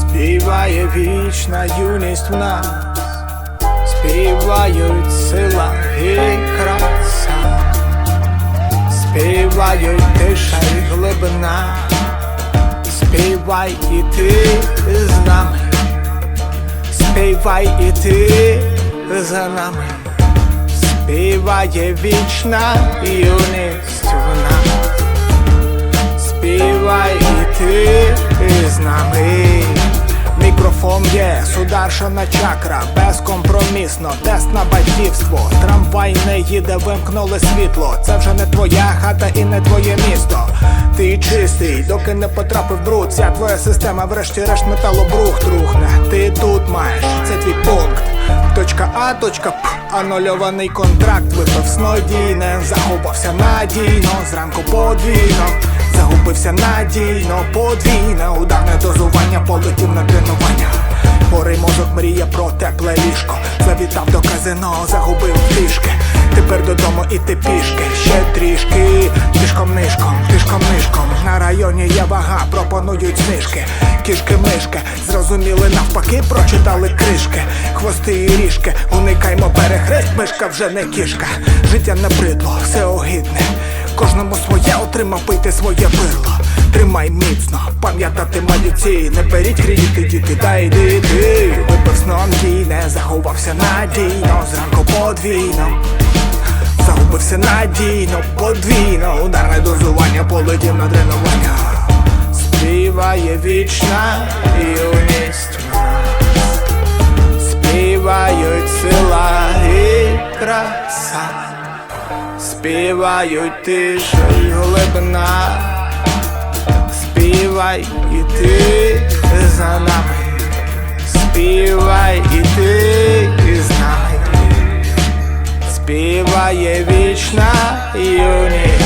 Співає вічна юність в нас, співають сила і краса, співають тиша і глибина, співай і ти з нами, співай і ти за нами, співає вічна юність. В Є, сударшана чакра, безкомпромісно, тест на батьківство. Трамвай не їде, вимкнули світло. Це вже не твоя хата і не твоє місто. Ти чистий, доки не потрапив бруд. Ця твоя система, врешті-решт металобрух трухне. Ти тут маєш, це твій пункт. Точка А, точка П, анульований контракт випив снодійне, заховався надійно, зранку подвійно, загубився надійно, подвійне, ударне дозування, казино, загубив трішки. Тепер додому іти пішки, ще трішки, тишком нишком, тишком нишком. На районі є вага, пропонують знижки. Кішки мишки, зрозуміли навпаки, прочитали кришки, хвости і ріжки, уникаймо перехрест, мишка вже не кішка. Життя не бридло, все огидне. Кожному отримав пити своє бирло. Тримай міцно, пам'ятати малюці, не беріть кредити, діти, та йди йди Випив сном не заховався надійно, зранку подвійно. Загубився надійно, подвійно, ударне дозування, полетів на тренування. Співає вічна юність. Співають сила і краса, співають тиша і глибина, співай і ти за нами, співай і ти з нами, співає вічна юність.